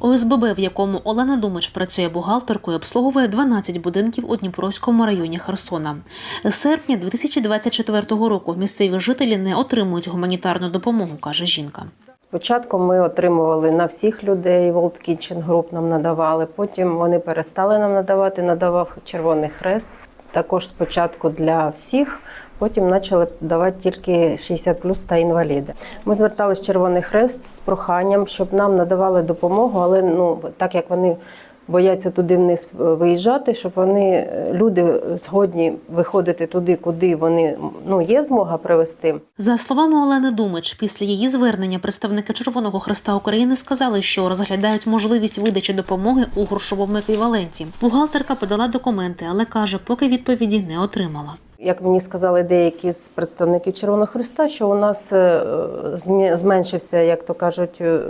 ОСББ, в якому Олена Думич працює бухгалтеркою, обслуговує 12 будинків у Дніпровському районі Херсона. З серпня 2024 року місцеві жителі не отримують гуманітарну допомогу, каже жінка. Спочатку ми отримували на всіх людей, World Kitchen Group нам надавали. Потім вони перестали нам надавати, надавав Червоний Хрест. Також спочатку для всіх, потім почали давати тільки 60 плюс та інваліди. Ми зверталися в Червоний Хрест з проханням, щоб нам надавали допомогу, але ну так як вони бояться туди вниз е, виїжджати, щоб вони е, люди згодні виходити туди, куди вони ну є змога привести. За словами Олени Думич, після її звернення представники Червоного Хреста України сказали, що розглядають можливість видачі допомоги у грошовому еквіваленті. Бухгалтерка подала документи, але каже, поки відповіді не отримала. Як мені сказали деякі з представників Червоного Христа, що у нас е, зменшився, як то кажуть, е,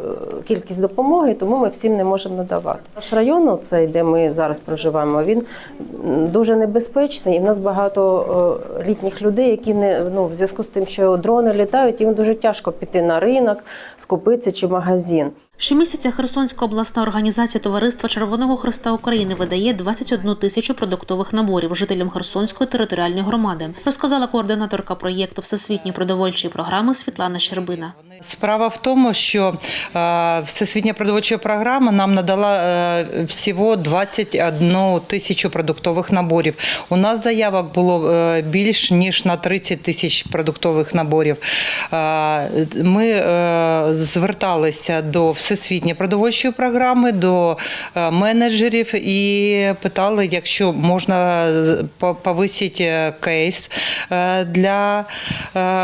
кількість допомоги, тому ми всім не можемо надавати. Наш район, цей, де ми зараз проживаємо, він дуже небезпечний. І в нас багато е, літніх людей, які не ну в зв'язку з тим, що дрони літають, їм дуже тяжко піти на ринок, скупитися чи магазин. Щомісяця Херсонська обласна організація Товариства Червоного Хреста України видає 21 тисячу продуктових наборів жителям Херсонської територіальної громади, розказала координаторка проєкту Всесвітньої продовольчої програми Світлана Щербина. Справа в тому, що е, Всесвітня продовольча програма нам надала е, всього 21 тисячу продуктових наборів. У нас заявок було е, більш ніж на 30 тисяч продуктових наборів. Ми зверталися до Всесвітньої продовольчої програми, до менеджерів і питали, якщо можна повисити кейс для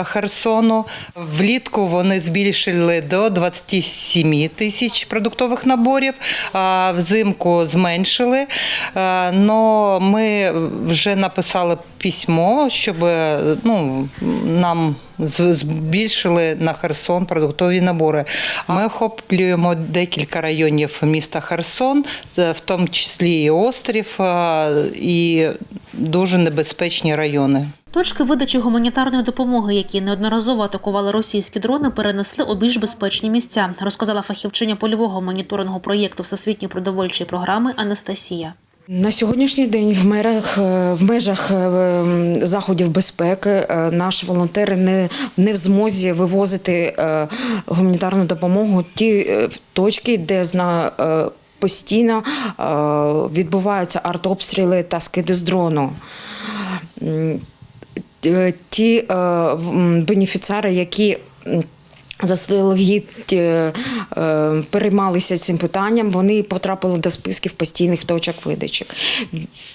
Херсону. Влітку вони збільшили до 27 тисяч продуктових наборів, а взимку зменшили. Але ми вже написали письмо, щоб е, ну, нам збільшили на Херсон продуктові набори. Ми охоплюємо декілька районів міста Херсон, в тому числі і острів, е, і дуже небезпечні райони. Точки видачі гуманітарної допомоги, які неодноразово атакували російські дрони, перенесли у більш безпечні місця, розказала фахівчиня польового моніторингу проєкту Всесвітньої продовольчої програми Анастасія. На сьогоднішній день в мерах е, в межах е, заходів безпеки е, наші волонтери не, не в змозі вивозити гуманітарну допомогу ті точки, де зна. Постійно відбуваються артобстріли та скиди з дрону. Е, Ті е, бенефіціари, які заздалегідь е, переймалися цим питанням, вони потрапили до списків постійних точок видачі.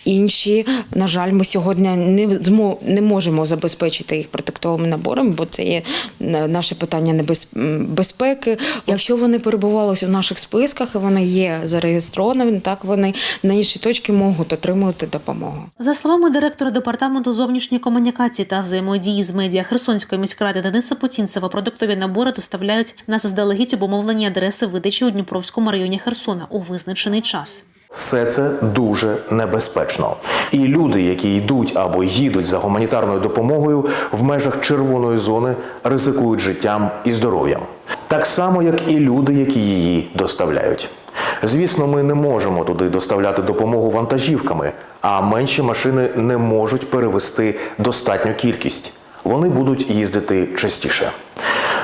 Інші, на жаль, ми сьогодні не, не можемо забезпечити їх продуктовими наборами, бо це є наше питання небез, м, безпеки. Якщо вони перебували у наших списках і вони є зареєстровані, так вони на інші точки можуть отримувати допомогу. За словами директора департаменту зовнішньої комунікації та взаємодії з медіа Херсонської міськради Дениса Потінцева, продуктові набори доставляють на заздалегідь обумовлені адреси видачі у Дніпровському районі Херсона у визначений час. Все це дуже небезпечно. І люди, які йдуть або їдуть за гуманітарною допомогою в межах червоної зони, ризикують життям і здоров'ям. Так само, як і люди, які її доставляють. Звісно, ми не можемо туди доставляти допомогу вантажівками, а менші машини не можуть перевести достатню кількість. Вони будуть їздити частіше.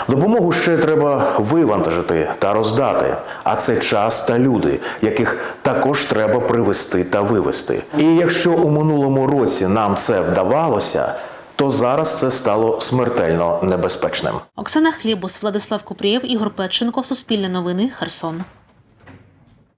Допомогу ще треба вивантажити та роздати, а це час та люди, яких також треба привести та вивести. І якщо у минулому році нам це вдавалося, то зараз це стало смертельно небезпечним. Оксана Хлібус, Владислав Купрієв, Ігор Петченко, Суспільне новини, Херсон.